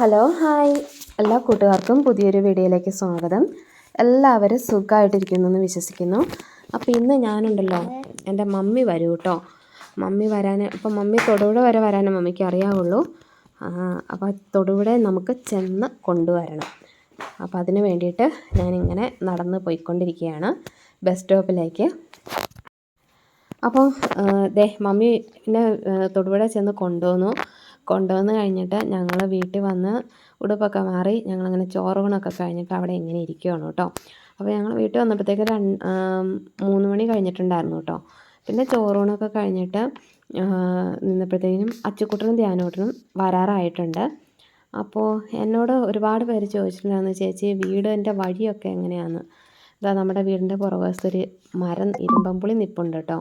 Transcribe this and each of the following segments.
Hello hi. എല്ലാ കൂട്ടുകാർക്കും പുതിയൊരു വീഡിയോയിലേക്ക് സ്വാഗതം. എല്ലാവരും സുഖമായിട്ടിരിക്കുന്നു എന്ന് വിശ്വസിക്കുന്നു. അപ്പോൾ ഇന്ന് ഞാനുണ്ടല്ലോ എന്റെ മമ്മി വരൂ കേട്ടോ മമ്മി വരാൻ ഇപ്പം മമ്മി തൊടുപുഴ വരെ വരാനേ മമ്മിക്ക് അറിയാവുള്ളൂ. അപ്പോൾ തൊടുപുഴ നമുക്ക് ചെന്ന് കൊണ്ടുവരണം. അപ്പോൾ അതിന് വേണ്ടിയിട്ട് ഞാനിങ്ങനെ നടന്ന് പോയിക്കൊണ്ടിരിക്കുകയാണ് ബസ് സ്റ്റോപ്പിലേക്ക്. അപ്പോൾ ദേ മമ്മി പിന്നെ തൊടുപുഴ ചെന്ന് കൊണ്ടുവന്നു. കൊണ്ടുവന്ന് കഴിഞ്ഞിട്ട് ഞങ്ങൾ വീട്ടിൽ വന്ന് ഉടുപ്പൊക്കെ മാറി ഞങ്ങളങ്ങനെ ചോറൂണൊക്കെ കഴിഞ്ഞിട്ട് അവിടെ ഇങ്ങനെ ഇരിക്കുകയാണ് കേട്ടോ. അപ്പോൾ ഞങ്ങൾ വീട്ടിൽ വന്നപ്പോഴത്തേക്ക് രണ്ട് മൂന്ന് മണി കഴിഞ്ഞിട്ടുണ്ടായിരുന്നു കേട്ടോ. പിന്നെ ചോറൂണൊക്കെ കഴിഞ്ഞിട്ട് നിന്നപ്പോഴത്തേക്കും അച്ചുക്കുട്ടനും ധ്യാനോട്ടനും വരാറായിട്ടുണ്ട്. അപ്പോൾ എന്നോട് ഒരുപാട് പേര് ചോദിച്ചിട്ടുണ്ടായിരുന്നു ചേച്ചി വീടിന്റെ വഴിയൊക്കെ എങ്ങനെയാണ്? ഇതാ നമ്മുടെ വീടിന്റെ പുറകുവശത്തൊരു മരം ഇരുമ്പമ്പുളി നിൽപ്പുണ്ട് കേട്ടോ.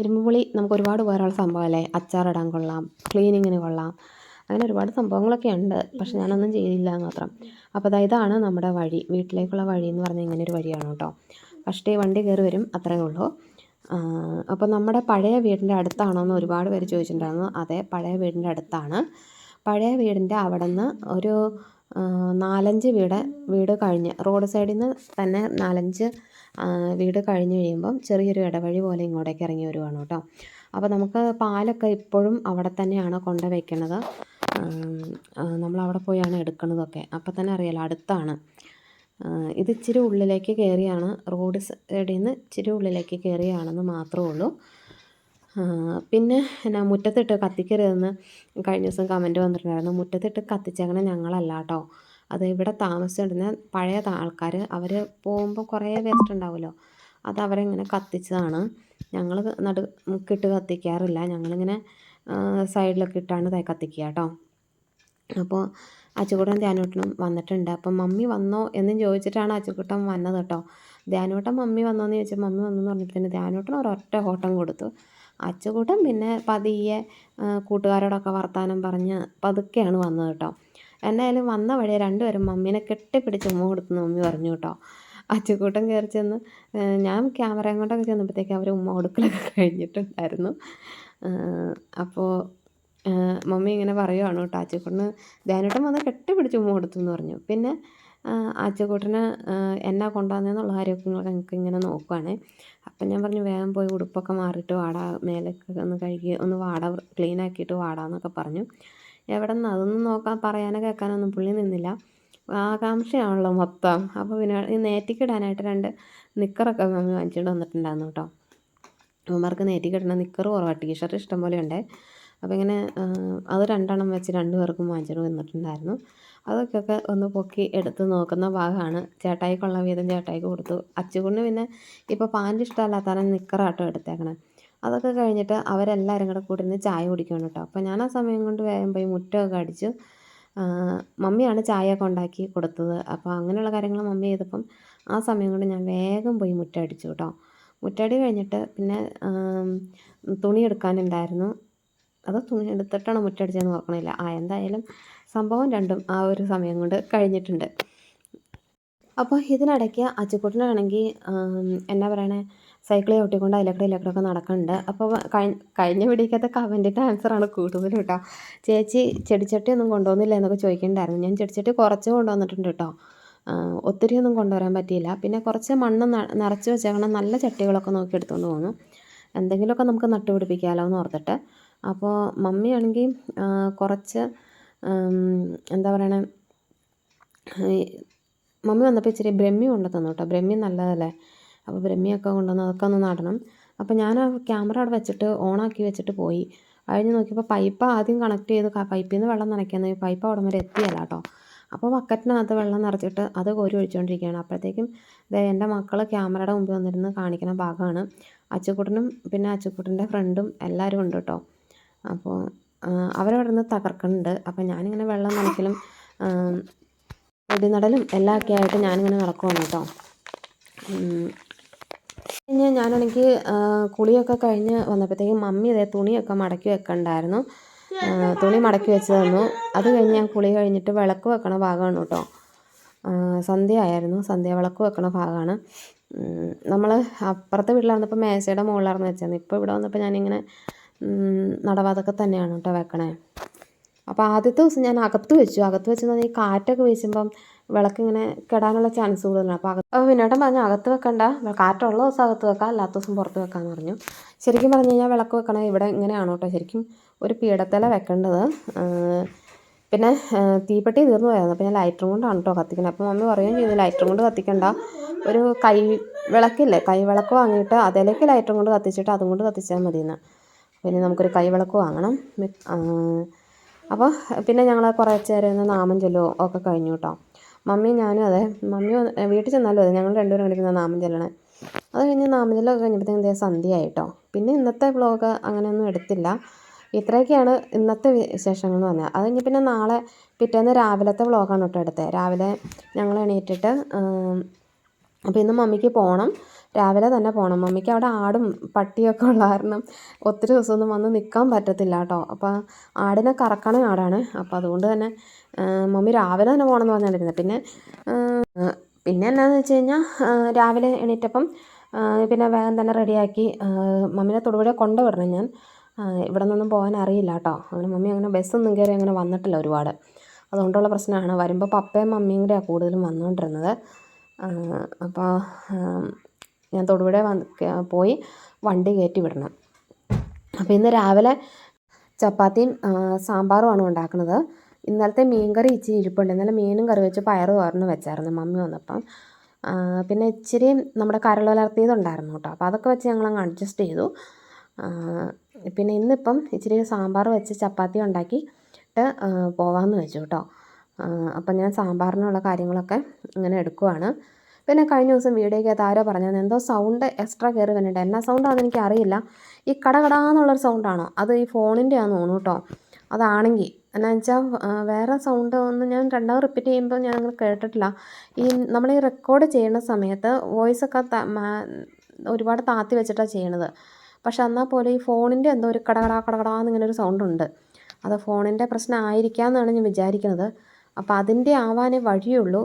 ഇരുമ്പുളി നമുക്ക് ഒരുപാട് ഉപകാരമുള്ള സംഭവമല്ലേ? അച്ചാറിടാൻ കൊള്ളാം ക്ലീനിങ്ങിന് കൊള്ളാം അങ്ങനെ ഒരുപാട് സംഭവങ്ങളൊക്കെ ഉണ്ട്. പക്ഷെ ഞാനൊന്നും ചെയ്തില്ല മാത്രം. അപ്പോൾ അതാ ഇതാണ് നമ്മുടെ വഴി വീട്ടിലേക്കുള്ള വഴി എന്ന് പറഞ്ഞാൽ ഇങ്ങനെ ഒരു വഴിയാണ് കേട്ടോ. ഫസ്റ്റ് വണ്ടി കയറി വരും അത്രയേ ഉള്ളൂ. അപ്പോൾ നമ്മുടെ പഴയ വീടിന്റെ അടുത്താണോ എന്ന് ഒരുപാട് പേര് ചോദിച്ചിട്ടുണ്ടായിരുന്നു. അതെ പഴയ വീടിന്റെ അടുത്താണ്. പഴയ വീടിന്റെ അവിടെ നിന്ന് ഒരു നാലഞ്ച് വീട് വീട് കഴിഞ്ഞ്. റോഡ് സൈഡിൽ നിന്ന് തന്നെ നാലഞ്ച് വീട് കഴിഞ്ഞ് കഴിയുമ്പം ചെറിയൊരു ഇടവഴി പോലെ ഇങ്ങോട്ടേക്ക് ഇറങ്ങി വരുവാണ് കേട്ടോ. അപ്പോൾ നമുക്ക് പാലൊക്കെ ഇപ്പോഴും അവിടെ തന്നെയാണ് കൊണ്ട് വയ്ക്കണത് നമ്മളവിടെ പോയാണ് എടുക്കുന്നതൊക്കെ അപ്പോൾ തന്നെ അറിയാലോ അടുത്താണ്. ഇത് ഇച്ചിരി ഉള്ളിലേക്ക് കയറിയാണ് റോഡ് സൈഡിൽ നിന്ന് ഇച്ചിരി ഉള്ളിലേക്ക് കയറിയാണെന്ന് മാത്രമേ ഉള്ളൂ. പിന്നെ എന്നാ മുറ്റത്തിട്ട് കത്തിക്കരുതെന്ന് കഴിഞ്ഞ ദിവസം കമന്റ് വന്നിട്ടുണ്ടായിരുന്നു. മുറ്റത്തിട്ട് കത്തിച്ചങ്ങനെ ഞങ്ങളല്ല കേട്ടോ അത് ഇവിടെ താമസിച്ചുകൊണ്ടിരുന്ന പഴയ ആൾക്കാർ അവർ പോകുമ്പോൾ കുറേ വേസ്റ്റ് ഉണ്ടാവുമല്ലോ. അത് അവരിങ്ങനെ കത്തിച്ചതാണ്. ഞങ്ങൾ നടു മുക്കിട്ട് കത്തിക്കാറില്ല. ഞങ്ങളിങ്ങനെ സൈഡിലൊക്കെ ഇട്ടാണ് തൈ കത്തിക്കുക കേട്ടോ അപ്പോൾ അച്ചുകൂട്ടൻ ധ്യാനൂട്ടനും വന്നിട്ടുണ്ട്. അപ്പം മമ്മി വന്നോ എന്നും ചോദിച്ചിട്ടാണ് അച്ചുകൂട്ടൻ വന്നത് കേട്ടോ ധ്യാനൂട്ടൻ മമ്മി വന്നോന്ന് ചോദിച്ചാൽ മമ്മി വന്നെന്ന് പറഞ്ഞിട്ട് ധ്യാനൂട്ടൻ ഒരൊറ്റ ഓട്ടം കൊടുത്തു. അച്ചുകൂട്ടൻ പിന്നെ പതിയെ കൂട്ടുകാരോടൊക്കെ വർത്താനം പറഞ്ഞ് പതുക്കെയാണ് വന്നത് കേട്ടോ. എന്നായാലും വന്ന വഴി രണ്ടുപേരും മമ്മീനെ കെട്ടിപ്പിടിച്ച് ഉമ്മ കൊടുത്തെന്ന് മമ്മി പറഞ്ഞു കേട്ടോ. അച്ചുകൂട്ടൻ കയറി ചെന്ന് ഞാൻ ക്യാമറയും കൊണ്ടൊക്കെ ചെന്നപ്പോഴത്തേക്ക് അവർ ഉമ്മ കൊടുക്കലൊക്കെ കഴിഞ്ഞിട്ടുണ്ടായിരുന്നു. അപ്പോൾ മമ്മി ഇങ്ങനെ പറയുവാണ് കേട്ടോ അച്ചുകൂട്ടന് ധ്യാനോട്ടം വന്ന് കെട്ടിപ്പിടിച്ച് ഉമ്മ കൊടുത്തു എന്ന് പറഞ്ഞു. പിന്നെ അച്ചുകൂട്ടന് എന്നാ കൊണ്ടുവന്നതെന്നുള്ള കാര്യമൊക്കെ ഞങ്ങൾക്ക് ഇങ്ങനെ നോക്കുവാണ്. അപ്പം ഞാൻ പറഞ്ഞു വേഗം പോയി ഉടുപ്പൊക്കെ മാറിയിട്ട് വാടാ മേലൊക്കെ ഒന്ന് കഴുകി ഒന്ന് വാട ക്ലീൻ ആക്കിയിട്ട് വാടാന്നൊക്കെ പറഞ്ഞു. എവിടെ നിന്ന് അതൊന്നും നോക്കാൻ പറയാനോ കേൾക്കാനൊന്നും പുള്ളി നിന്നില്ല. ആകാംക്ഷയാണല്ലോ മൊത്തം. അപ്പോൾ പിന്നെ ഈ നേറ്റിക്കിടാനായിട്ട് രണ്ട് നിക്കറൊക്കെ മമ്മി വാങ്ങിച്ചുകൊണ്ട് വന്നിട്ടുണ്ടായിരുന്നു കേട്ടോ. അമ്മമാർക്ക് നേറ്റിക്കിടണ നിക്കർ കുറവാണ് ടീഷർട്ട് ഇഷ്ടം പോലെ ഉണ്ട്. അപ്പോൾ ഇങ്ങനെ അത് രണ്ടെണ്ണം വെച്ച് രണ്ട് പേർക്കും വാങ്ങിച്ചിട്ട് വന്നിട്ടുണ്ടായിരുന്നു. അതൊക്കെ ഒന്ന് പൊക്കി എടുത്ത് നോക്കുന്ന ഭാഗമാണ്. ചേട്ടായിക്കുള്ള വീതം ചേട്ടായിക്ക് കൊടുത്തു. അച്ചുകൊണ്ട് പിന്നെ ഇപ്പോൾ പാന്റ് ഇഷ്ടമല്ലാത്തവരെ നിക്കറാട്ടോ എടുത്തേക്കണേ. അതൊക്കെ കഴിഞ്ഞിട്ട് അവരെല്ലാവരും കൂടെ കൂടി ഇരുന്ന് ചായ കുടിക്കണം കേട്ടോ. അപ്പോൾ ഞാൻ ആ സമയം കൊണ്ട് വേഗം പോയി മുറ്റമൊക്കെ അടിച്ചു. മമ്മിയാണ് ചായയൊക്കെ ഉണ്ടാക്കി കൊടുത്തത്. അപ്പോൾ അങ്ങനെയുള്ള കാര്യങ്ങൾ മമ്മി ചെയ്തപ്പം ആ സമയം കൊണ്ട് ഞാൻ വേഗം പോയി മുറ്റടിച്ചു കേട്ടോ. മുറ്റടി കഴിഞ്ഞിട്ട് പിന്നെ തുണി എടുക്കാനുണ്ടായിരുന്നു. അത് തുണി എടുത്തിട്ടാണ് മുറ്റടിച്ചതെന്ന് ഓർക്കണില്ല. ആ എന്തായാലും സംഭവം രണ്ടും ആ ഒരു സമയം കൊണ്ട് കഴിഞ്ഞിട്ടുണ്ട്. അപ്പോൾ ഇതിനിടയ്ക്ക് അച്ചുക്കുട്ടനാണെങ്കിൽ എന്നാ പറയണേ സൈക്കിൾ ചവിട്ടിക്കൊണ്ട് അതിലക്കടെ ഇലക്കടൊക്കെ നടക്കുന്നുണ്ട് അപ്പോൾ കഴിഞ്ഞ പിടിക്കാത്ത കമന്റിന്റെ ആൻസറാണ് കൂടുതൽ കേട്ടോ. ചേച്ചി ചെടിച്ചട്ടി ഒന്നും കൊണ്ടുവന്നില്ല എന്നൊക്കെ ചോദിക്കുന്നുണ്ടായിരുന്നു ഞാൻ ചെടിച്ചട്ടി കുറച്ച് കൊണ്ടുവന്നിട്ടുണ്ട് കേട്ടോ. ഒത്തിരി ഒന്നും കൊണ്ടുവരാൻ പറ്റിയില്ല. പിന്നെ കുറച്ച് മണ്ണ് നിറച്ച് വെച്ചേക്കണം നല്ല ചട്ടികളൊക്കെ നോക്കി എടുത്തുകൊണ്ട് പോകുന്നു എന്തെങ്കിലുമൊക്കെ നമുക്ക് നട്ടുപിടിപ്പിക്കാമല്ലോ എന്ന് ഓർത്തിട്ട്. അപ്പോൾ മമ്മിയാണെങ്കിൽ കുറച്ച് എന്താ പറയണേ മമ്മി വന്നപ്പോൾ ഇച്ചിരി ബ്രഹ്മി കൊണ്ടു തന്നു കേട്ടോ ബ്രഹ്മി നല്ലതല്ലേ? അപ്പോൾ ബ്രഹ്മിയൊക്കെ കൊണ്ടുവന്ന് അതൊക്കെ ഒന്ന് നടണം. അപ്പോൾ ഞാൻ ആ ക്യാമറ അവിടെ വെച്ചിട്ട് ഓണാക്കി വെച്ചിട്ട് പോയി. കഴിഞ്ഞ് നോക്കിയപ്പോൾ പൈപ്പ് ആദ്യം കണക്ട് ചെയ്ത് പൈപ്പിൽ നിന്ന് വെള്ളം നനയ്ക്കാൻ പൈപ്പ് അവിടെ വരെ എത്തിയല്ല കേട്ടോ അപ്പോൾ ബക്കറ്റിനകത്ത് വെള്ളം നിറച്ചിട്ട് അത് കോരി ഒഴിച്ചുകൊണ്ടിരിക്കുകയാണ് അപ്പോഴത്തേക്കും ദേ എന്റെ മക്കൾ ക്യാമറയുടെ മുമ്പിൽ വന്നിരുന്ന് കാണിക്കുന്ന ഭാഗമാണ് അച്ചുക്കുട്ടനും പിന്നെ അച്ചുക്കുട്ടന്റെ ഫ്രണ്ടും എല്ലാവരും ഉണ്ട് കേട്ടോ അപ്പോൾ അവരവിടെ നിന്ന് തകർക്കുന്നുണ്ട്. അപ്പോൾ ഞാനിങ്ങനെ വെള്ളം നനയ്ക്കലും നടലും എല്ലാം ഒക്കെ ആയിട്ട് ഞാനിങ്ങനെ നടക്കുവാണ് കേട്ടോ. പിന്നെ ഞാനാണെങ്കിൽ കുളിയൊക്കെ കഴിഞ്ഞ് വന്നപ്പോഴത്തേക്കും മമ്മി ഇതേ തുണിയൊക്കെ മടക്കി വെക്കണ്ടായിരുന്നു. തുണി മടക്കി വെച്ച് തന്നു. അത് കഴിഞ്ഞ് ഞാൻ കുളി കഴിഞ്ഞിട്ട് വിളക്ക് വെക്കണ ഭാഗമാണ് കേട്ടോ. സന്ധ്യ ആയിരുന്നു. സന്ധ്യ വിളക്ക് വെക്കണ ഭാഗമാണ്. നമ്മൾ അപ്പുറത്തെ വീട്ടിലായിരുന്നപ്പോൾ മേശയുടെ മുകളിലായിരുന്നു വെച്ചിരുന്നത് ഇപ്പോൾ ഇവിടെ വന്നപ്പോൾ ഞാനിങ്ങനെ നടവാതൊക്കെ തന്നെയാണ് കേട്ടോ വെക്കണേ. അപ്പോൾ ആദ്യത്തെ ദിവസം ഞാൻ അകത്ത് വെച്ചു. അകത്ത് വെച്ചെന്ന് ഈ കാറ്റൊക്കെ വീശുമ്പം വിളക്കിങ്ങനെ കെടാനുള്ള ചാൻസ് കൂടുതലാണ്. അപ്പോൾ അകത്ത് അപ്പോൾ വിനോദം പറഞ്ഞു അകത്ത് വെക്കണ്ട. കാറ്റുള്ള ദിവസം അകത്ത് വെക്കാം. അല്ലാത്ത ദിവസം പുറത്ത് വെക്കാമെന്ന് പറഞ്ഞു. ശരിക്കും പറഞ്ഞു കഴിഞ്ഞാൽ വിളക്ക് വെക്കണേ ഇവിടെ ഇങ്ങനെയാണ് കേട്ടോ. ശരിക്കും ഒരു പീഠത്തില വെക്കേണ്ടത്. പിന്നെ തീപ്പെട്ടി തീർന്നു പോയായിരുന്നു അപ്പോൾ ഞാൻ ലൈറ്ററും കൊണ്ടാണ് കേട്ടോ കത്തിക്കുന്നത് അപ്പോൾ മമ്മി പറയുകയും ചെയ്തു ലൈറ്ററും കൊണ്ട് കത്തിക്കണ്ട. ഒരു കൈ വിളക്കില്ലേ? കൈ വിളക്ക് വാങ്ങിയിട്ട് അതിലേക്ക് ലൈറ്ററും കൊണ്ട് കത്തിച്ചിട്ട് അതും കൊണ്ട് കത്തിച്ചാൽ മതിയെന്ന്. പിന്നെ നമുക്കൊരു കൈവിളക്ക് വാങ്ങണം. അപ്പോൾ പിന്നെ ഞങ്ങൾ കുറച്ച് നേരം ഒന്ന് നാമം ചൊല്ലോ ഒക്കെ കഴിഞ്ഞു കേട്ടോ മമ്മി ഞാനും അതെ മമ്മി വീട്ടിൽ ചെന്നാലും അതെ ഞങ്ങൾ രണ്ടുപേരും കളിക്കുന്ന നാമം ചൊല്ലണേ. അത് കഴിഞ്ഞ് നാമം ചൊല്ലൊക്കെ കഴിഞ്ഞപ്പോഴത്തേക്കും ഇതേ സന്ധ്യ ആയിട്ടോ പിന്നെ ഇന്നത്തെ വ്ളോഗ് അങ്ങനെയൊന്നും എടുത്തില്ല. ഇത്രയൊക്കെയാണ് ഇന്നത്തെ വിശേഷങ്ങൾ എന്ന് പറഞ്ഞാൽ അത് കഴിഞ്ഞ് പിന്നെ നാളെ പിറ്റേന്ന് രാവിലത്തെ വ്ളോഗാണ് കേട്ടോ എടുത്തത് രാവിലെ ഞങ്ങൾ എണീറ്റിട്ട് അപ്പോൾ ഇന്ന് മമ്മിക്ക് പോകണം രാവിലെ തന്നെ പോകണം മമ്മിക്ക് അവിടെ ആടും പട്ടിയൊക്കെ ഉള്ള കാരണം ഒത്തിരി ദിവസമൊന്നും വന്ന് നിൽക്കാൻ പറ്റത്തില്ല കേട്ടോ. അപ്പോൾ ആടിനെ കറക്കണ ആടാണ്. അപ്പോൾ അതുകൊണ്ട് തന്നെ മമ്മി രാവിലെ തന്നെ പോകണമെന്ന് പറഞ്ഞിരുന്നത് പിന്നെ പിന്നെ എന്നാന്ന് വെച്ച് കഴിഞ്ഞാൽ രാവിലെ എണീറ്റപ്പം പിന്നെ വേഗം തന്നെ റെഡിയാക്കി മമ്മിനെ തൊടുപുഴ കൊണ്ടുവിടണം ഞാൻ. ഇവിടെ നിന്നൊന്നും പോകാൻ അറിയില്ല കേട്ടോ. അങ്ങനെ മമ്മി അങ്ങനെ ബസ്സൊന്നും കയറി അങ്ങനെ വന്നിട്ടില്ല ഒരുപാട്. അതുകൊണ്ടുള്ള പ്രശ്നമാണ്. വരുമ്പോൾ പപ്പയും മമ്മിയും കൂടെയാണ് കൂടുതലും വന്നുകൊണ്ടിരുന്നത് അപ്പോൾ ഞാൻ തൊടുപുഴ വന്ന് പോയി വണ്ടി കയറ്റി വിടണം. അപ്പോൾ ഇന്ന് രാവിലെ ചപ്പാത്തിയും സാമ്പാറുമാണ് ഉണ്ടാക്കുന്നത്. ഇന്നലത്തെ മീൻ കറി ഇച്ചിരി ഇരിപ്പുണ്ട്. ഇന്നലെ മീനും കറി വെച്ച് പയറും തോരനും വെച്ചായിരുന്നു മമ്മി വന്നപ്പം. പിന്നെ ഇച്ചിരി നമ്മുടെ കരളുലർത്തിയതുണ്ടായിരുന്നു കേട്ടോ. അപ്പോൾ അതൊക്കെ വെച്ച് ഞങ്ങൾ അങ്ങ് അഡ്ജസ്റ്റ് ചെയ്തു. പിന്നെ ഇന്നിപ്പം ഇച്ചിരി സാമ്പാർ വെച്ച് ചപ്പാത്തി ഉണ്ടാക്കിയിട്ട് പോകാമെന്ന് വെച്ചു കേട്ടോ. അപ്പം ഞാൻ സാമ്പാറിനുള്ള കാര്യങ്ങളൊക്കെ ഇങ്ങനെ എടുക്കുവാണ്. പിന്നെ കഴിഞ്ഞ ദിവസം വീഡിയോയ്ക്കകത്ത് ആരോ പറഞ്ഞത് എന്തോ സൗണ്ട് എക്സ്ട്രാ കയറി വന്നിട്ട് എന്നാ സൗണ്ടാണെന്ന് എനിക്ക് അറിയില്ല. ഈ കടകടാന്നുള്ളൊരു സൗണ്ടാണോ അത് ഈ ഫോണിന്റെ ആണെന്ന് തോന്നുന്നു കേട്ടോ. അതാണെങ്കിൽ എന്നാന്ന് വെച്ചാൽ വേറെ സൗണ്ട് ഒന്നും ഞാൻ രണ്ടാമത് റിപ്പീറ്റ് ചെയ്യുമ്പോൾ ഞാൻ അങ്ങനെ കേട്ടിട്ടില്ല. ഈ നമ്മൾ ഈ റെക്കോർഡ് ചെയ്യുന്ന സമയത്ത് വോയിസൊക്കെ ഒരുപാട് താത്തി വെച്ചിട്ടാണ് ചെയ്യണത്. പക്ഷെ എന്നാൽ പോലെ ഈ ഫോണിന്റെ എന്തോ ഒരു കടകടാ ഇങ്ങനെ ഒരു സൗണ്ട് ഉണ്ട്. അത് ഫോണിന്റെ പ്രശ്നം ആയിരിക്കാം എന്നാണ് ഞാൻ വിചാരിക്കുന്നത് അപ്പോൾ അതിന്റെ ആവാനേ വഴിയുള്ളൂ.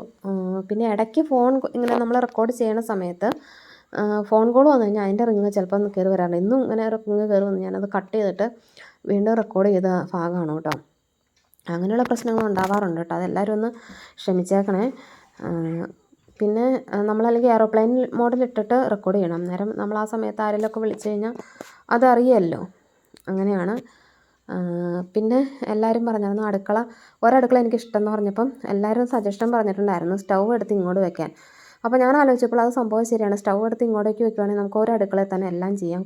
പിന്നെ ഇടയ്ക്ക് ഫോൺ ഇങ്ങനെ നമ്മൾ റെക്കോർഡ് ചെയ്യണ സമയത്ത് ഫോൺ കോൾ വന്നു കഴിഞ്ഞാൽ അതിന്റെ റിങ് ചിലപ്പോൾ ഒന്ന് കയറി വരാറുണ്ട്. ഇന്നും ഇങ്ങനെ റിങ് കയറി വന്ന് ഞാനത് കട്ട് ചെയ്തിട്ട് വീണ്ടും റെക്കോർഡ് ചെയ്ത ഭാഗമാണ് കേട്ടോ. അങ്ങനെയുള്ള പ്രശ്നങ്ങൾ ഉണ്ടാവാറുണ്ട് കേട്ടോ. അതെല്ലാവരും ഒന്ന് ക്ഷമിച്ചേക്കണേ. പിന്നെ നമ്മളല്ലെങ്കിൽ എയറോപ്ലെയിൻ മോഡിലിട്ടിട്ട് റെക്കോർഡ് ചെയ്യണം. അന്നേരം നമ്മൾ ആ സമയത്ത് ആരെങ്കിലുമൊക്കെ വിളിച്ചു കഴിഞ്ഞാൽ അതറിയാമല്ലോ അങ്ങനെയാണ്. പിന്നെ എല്ലാവരും പറഞ്ഞായിരുന്നു അടുക്കള ഒരടുക്കള എനിക്ക് ഇഷ്ടം എന്ന് പറഞ്ഞപ്പം എല്ലാവരും സജഷൻ പറഞ്ഞിട്ടുണ്ടായിരുന്നു സ്റ്റൗ എടുത്ത് ഇങ്ങോട്ട് വെക്കാൻ. അപ്പോൾ ഞാൻ ആലോചിച്ചപ്പോൾ അത് സംഭവം ശരിയാണ്. സ്റ്റൗ എടുത്ത് ഇങ്ങോട്ടേക്ക് വെക്കുവാണെങ്കിൽ നമുക്ക് ഒരു അടുക്കളയിൽ തന്നെ എല്ലാം ചെയ്യാം.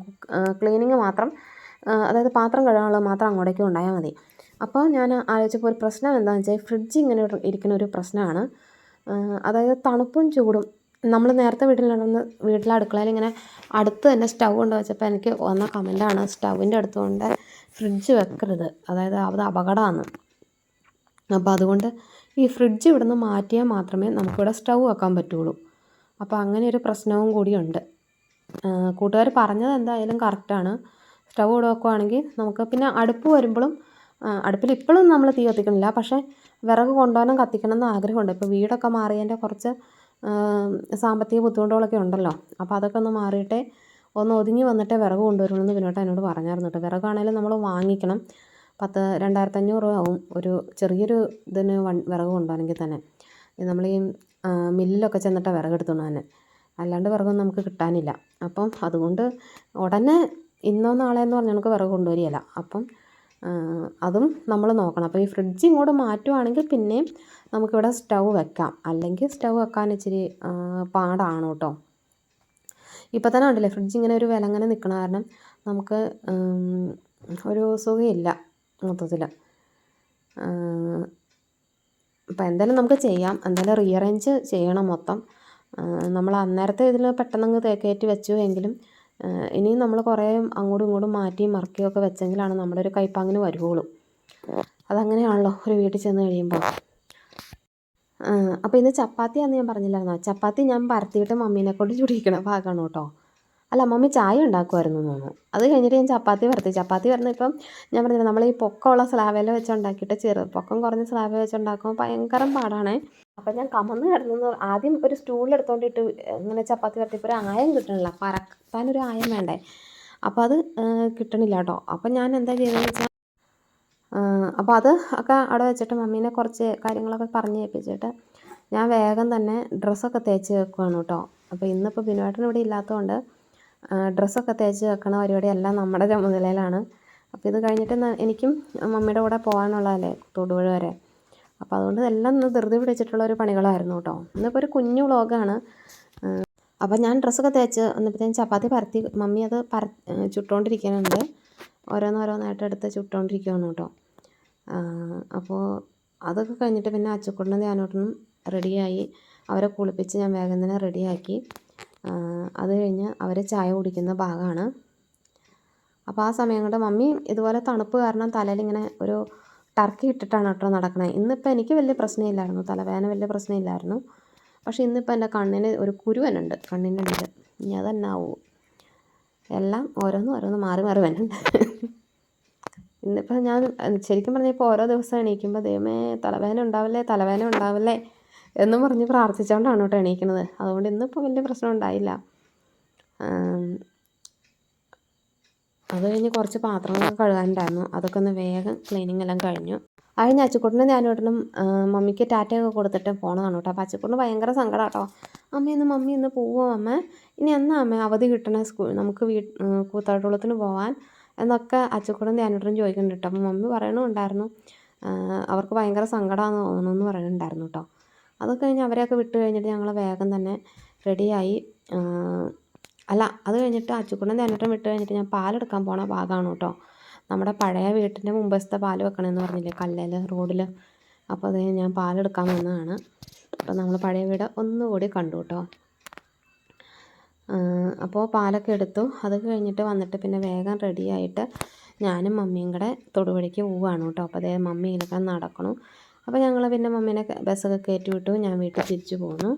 ക്ലീനിങ് മാത്രം അതായത് പാത്രം കഴുകാനുള്ളത് മാത്രം അങ്ങോട്ടേക്ക് ഉണ്ടായാൽ മതി. അപ്പോൾ ഞാൻ ആലോചിച്ചപ്പോൾ ഒരു പ്രശ്നം എന്താണെന്ന് വെച്ചാൽ ഫ്രിഡ്ജ് ഇങ്ങനെ ഇരിക്കുന്ന ഒരു പ്രശ്നമാണ്. അതായത് തണുപ്പും ചൂടും നമ്മൾ നേരത്തെ വീട്ടിൽ നടന്ന് വീട്ടിലെ അടുക്കളയിൽ ഇങ്ങനെ അടുത്ത് തന്നെ സ്റ്റൗ കൊണ്ട് വെച്ചപ്പോൾ എനിക്ക് വന്ന കമന്റാണ് സ്റ്റൗവിന്റെ അടുത്ത് കൊണ്ട് ഫ്രിഡ്ജ് വെക്കരുത്. അതായത് അത് അപകടമാണ്. അപ്പോൾ അതുകൊണ്ട് ഈ ഫ്രിഡ്ജ് ഇവിടെ നിന്ന് മാറ്റിയാൽ മാത്രമേ നമുക്കിവിടെ സ്റ്റൗ വെക്കാൻ പറ്റുള്ളൂ. അപ്പോൾ അങ്ങനെ ഒരു പ്രശ്നവും കൂടിയുണ്ട് കൂട്ടുകാർ പറഞ്ഞത് എന്തായാലും കറക്റ്റാണ് സ്റ്റൗ ഇവിടെ വെക്കുവാണെങ്കിൽ നമുക്ക് പിന്നെ അടുപ്പ് വരുമ്പോഴും അടുപ്പിൽ ഇപ്പോഴും നമ്മൾ തീ കത്തിക്കണില്ല. പക്ഷേ വിറക് കൊണ്ടുപോകാനും കത്തിക്കണം എന്ന് ആഗ്രഹമുണ്ട്. ഇപ്പോൾ വീടൊക്കെ മാറിയതിന്റെ കുറച്ച് സാമ്പത്തിക ബുദ്ധിമുട്ടുകളൊക്കെ ഉണ്ടല്ലോ. അപ്പോൾ അതൊക്കെ ഒന്ന് മാറിയിട്ടേ ഒന്ന് ഒതുങ്ങി വന്നിട്ടേ വിറക് കൊണ്ടുവരുള്ളൂ എന്ന് വിനോട്ട് എന്നോട് പറഞ്ഞായിരുന്നു കേട്ടോ. വിറകാണേലും നമ്മൾ വാങ്ങിക്കണം. പത്ത് രണ്ടായിരത്തഞ്ഞൂറ് ആവും ഒരു ചെറിയൊരു ഇതിന് വൺ വിറക് കൊണ്ടുപോകണമെങ്കിൽ തന്നെ. നമ്മൾ ഈ മില്ലിലൊക്കെ ചെന്നിട്ടാണ് വിറകെടുത്തോണ്ട് തന്നെ അല്ലാണ്ട് വിറകൊന്നും നമുക്ക് കിട്ടാനില്ല. അപ്പം അതുകൊണ്ട് ഉടനെ ഇന്നോ നാളെ എന്ന് പറഞ്ഞാൽ നമുക്ക് വിറക് കൊണ്ടുവരികയില്ല. അപ്പം അതും നമ്മൾ നോക്കണം. അപ്പോൾ ഈ ഫ്രിഡ്ജ് ഇങ്ങോട്ട് മാറ്റുവാണെങ്കിൽ പിന്നെയും നമുക്കിവിടെ സ്റ്റൗ വെക്കാം. അല്ലെങ്കിൽ സ്റ്റൗ വെക്കാൻ ഇച്ചിരി പാടാണ് കേട്ടോ. ഇപ്പോൾ തന്നെ ഉണ്ടല്ലേ ഫ്രിഡ്ജ് ഇങ്ങനെ ഒരു വിലങ്ങനെ നിൽക്കണ കാരണം നമുക്ക് ഒരു സുഖമില്ല മൊത്തത്തിൽ അപ്പോൾ എന്തായാലും നമുക്ക് ചെയ്യാം. എന്തായാലും റീഅറേഞ്ച് ചെയ്യണം മൊത്തം. നമ്മൾ അന്നേരത്തെ ഇതിൽ പെട്ടെന്നങ്ങ് കയറ്റി വെച്ചു എങ്കിലും ഇനിയും നമ്മൾ കുറേ അങ്ങോട്ടും ഇങ്ങോട്ടും മാറ്റിയും മറക്കുകയൊക്കെ വെച്ചെങ്കിലാണ് നമ്മുടെ ഒരു കൈപ്പാങ്ങിന് വരുവുള്ളൂ. അതങ്ങനെയാണല്ലോ ഒരു വീട്ടിൽ ചെന്ന് കഴിയുമ്പോൾ. അപ്പോൾ ഇന്ന് ചപ്പാത്തിയാണെന്ന് ഞാൻ പറഞ്ഞില്ലായിരുന്നോ? ചപ്പാത്തി ഞാൻ പരത്തിയിട്ട് മമ്മീനെ കൊണ്ട് ചുടിയിക്കണ ഭാഗമാണ് കേട്ടോ. അല്ല അമ്മമ്മ ചായ ഉണ്ടാക്കുമായിരുന്നു തോന്നുന്നു. അത് കഴിഞ്ഞിട്ട് ഞാൻ ചപ്പാത്തി പരത്തി ചപ്പാത്തി ഇപ്പം ഞാൻ പറഞ്ഞില്ല നമ്മൾ ഈ പൊക്കമുള്ള സ്ലാവേല വെച്ചുണ്ടാക്കിയിട്ട് ചെറു പൊക്കം കുറഞ്ഞ സ്ലാവ വെച്ചുണ്ടാക്കുമ്പോൾ ഭയങ്കര പാടാണ്. അപ്പം ഞാൻ കമന്ന് കിടന്നു ആദ്യം ഒരു സ്റ്റൂളിലെടുത്തോണ്ടിട്ട് ഇങ്ങനെ ചപ്പാത്തി വരത്തിപ്പോൾ ഒരു ആയം കിട്ടണില്ല. ഒരു ആയം വേണ്ടേ. അപ്പോൾ അത് കിട്ടണില്ല കേട്ടോ. അപ്പം ഞാൻ എന്താ ചെയ്തതെന്ന് വെച്ചാൽ അപ്പോൾ അത് ഒക്കെ അവിടെ വെച്ചിട്ട് മമ്മീനെ കുറച്ച് കാര്യങ്ങളൊക്കെ പറഞ്ഞ് ഏൽപ്പിച്ചിട്ട് ഞാൻ വേഗം തന്നെ ഡ്രസ്സൊക്കെ തേച്ച് വെക്കുവാണ് കേട്ടോ. അപ്പോൾ ഇന്നിപ്പോൾ ബിനുവേട്ടൻ ഇവിടെ ഇല്ലാത്തതുകൊണ്ട് ഡ്രസ്സൊക്കെ തേച്ച് വെക്കണ പരിപാടിയെല്ലാം നമ്മുടെ ചുമതലയിലാണ് അപ്പോൾ ഇത് കഴിഞ്ഞിട്ട് എനിക്കും മമ്മിയുടെ കൂടെ പോകാനുള്ളതല്ലേ തൊടുപുഴ വരെ. അപ്പോൾ അതുകൊണ്ട് എല്ലാം ഒന്ന് ധൃതി പിടിച്ചിട്ടുള്ള ഒരു പണികളായിരുന്നു കേട്ടോ. ഇന്നിപ്പോൾ ഒരു കുഞ്ഞു വ്ളോഗാണ്. അപ്പോൾ ഞാൻ ഡ്രസ്സൊക്കെ തേച്ച് ഞാൻ ചപ്പാത്തി പരത്തി മമ്മി അത് പര ചുട്ടുകൊണ്ടിരിക്കുന്നുണ്ട് ഓരോന്നോരോന്നായിട്ട് എടുത്ത് ചുട്ടുകൊണ്ടിരിക്കുകയാണ് കേട്ടോ. അപ്പോൾ അതൊക്കെ കഴിഞ്ഞിട്ട് പിന്നെ അച്ചുക്കുട്ടനും ധ്യാനോട്ടനും റെഡിയായി. അവരെ കുളിപ്പിച്ച് ഞാൻ വേഗം തന്നെ റെഡിയാക്കി. അത് കഴിഞ്ഞ് അവർ ചായ കുടിക്കുന്ന ഭാഗമാണ് അപ്പോൾ ആ സമയം കൊണ്ട് മമ്മി ഇതുപോലെ തണുപ്പ് കാരണം തലയിൽ ഇങ്ങനെ ഒരു ടർക്കി ഇട്ടിട്ടാണ് കേട്ടോ നടക്കണത് ഇന്നിപ്പോൾ എനിക്ക് വലിയ പ്രശ്നമില്ലായിരുന്നു. തലവേദന വലിയ പ്രശ്നമില്ലായിരുന്നു. പക്ഷേ ഇന്നിപ്പോൾ എന്റെ കണ്ണിന് ഒരു കുരുവനുണ്ട് കണ്ണിനുണ്ട് ഇനി അതന്നെ ആവൂ എല്ലാം ഓരോന്ന് ഓരോന്ന് മാറി മാറി വരുന്നുണ്ട് ഇന്നിപ്പോൾ ഞാൻ ശരിക്കും പറഞ്ഞാൽ ഇപ്പോൾ ഓരോ ദിവസം എണീക്കുമ്പോൾ ദൈവമേ തലവേദന ഉണ്ടാവില്ലേ തലവേദന ഉണ്ടാവില്ലേ? എന്നും പറഞ്ഞ് പ്രാർത്ഥിച്ചുകൊണ്ടാണ് കേട്ടോ എണീക്കുന്നത്. അതുകൊണ്ട് ഇന്നിപ്പോൾ വലിയ പ്രശ്നം ഉണ്ടായില്ല. അത് കഴിഞ്ഞ് കുറച്ച് പാത്രങ്ങളൊക്കെ കഴുകാനുണ്ടായിരുന്നു. അതൊക്കെ ഒന്ന് വേഗം ക്ലീനിങ് എല്ലാം കഴിഞ്ഞു. അത് കഴിഞ്ഞ് അച്ചുക്കുട്ടനും ഞാനോട്ടനും മമ്മിക്ക് ടാറ്റയൊക്കെ കൊടുത്തിട്ട് പോണതാണ് കേട്ടോ. അപ്പോൾ അച്ചുക്കുട്ടിന് ഭയങ്കര സങ്കടം കേട്ടോ. അമ്മ ഇന്ന് മമ്മി ഇന്ന് പോവോ അമ്മ? ഇനി എന്നാ അമ്മ അവധി കിട്ടണ സ്കൂൾ നമുക്ക് വീ കൂത്താട്ടുകുളത്തിന് പോകാൻ എന്നൊക്കെ അച്ചുക്കുട്ടനും ധ്യാനോട്ടനും ചോദിക്കുന്നുണ്ട് കേട്ടോ. അപ്പോൾ മമ്മി പറയണുണ്ടായിരുന്നു. ആ, അവർക്ക് ഭയങ്കര സങ്കടമാണെന്ന് തോന്നുന്നു എന്ന് പറയുന്നുണ്ടായിരുന്നു കേട്ടോ. അതൊക്കെ കഴിഞ്ഞ് അവരെയൊക്കെ വിട്ട് കഴിഞ്ഞിട്ട് ഞങ്ങൾ വേഗം തന്നെ റെഡിയായി അല്ല അത് കഴിഞ്ഞിട്ട് അച്ചുക്കുടൻ ധ്യാനോട്ടം വിട്ട് കഴിഞ്ഞിട്ട് ഞാൻ പാലെടുക്കാൻ പോണ ഭാഗമാണ് കേട്ടോ നമ്മുടെ പഴയ വീട്ടിന്റെ മുമ്പസ്ഥ പാൽ വെക്കണമെന്ന് പറഞ്ഞില്ലേ കല്ലേൽ റോഡിൽ അപ്പോൾ അത് ഞാൻ പാലെടുക്കാൻ വന്നതാണ്. അപ്പോൾ നമ്മൾ പഴയ വീട് ഒന്നുകൂടി കണ്ടു കേട്ടോ അപ്പോൾ പാലൊക്കെ എടുത്തു. അത് കഴിഞ്ഞിട്ട് വന്നിട്ട് പിന്നെ വേഗം റെഡിയായിട്ട് ഞാനും മമ്മിയും കൂടെ തൊടുപുഴയ്ക്ക് പോവുകയാണ് കേട്ടോ അപ്പോൾ അതേ മമ്മി ഇങ്ങനെ നടക്കണു. അപ്പോൾ ഞങ്ങൾ പിന്നെ മമ്മീനെ ബസ്സൊക്കെ കയറ്റി വിട്ടു ഞാൻ വീട്ടിൽ തിരിച്ചു പോന്നു.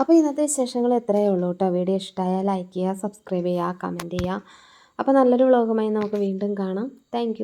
അപ്പോൾ ഇന്നത്തെ വിശേഷങ്ങൾ എത്രയേ ഉള്ളൂ കേട്ടോ. വീഡിയോ ഇഷ്ടമായാൽ ലൈക്ക് ചെയ്യുക സബ്സ്ക്രൈബ് ചെയ്യുക കമന്റ് ചെയ്യുക. അപ്പോൾ നല്ലൊരു വ്ളോഗുമായി നമുക്ക് വീണ്ടും കാണാം. താങ്ക്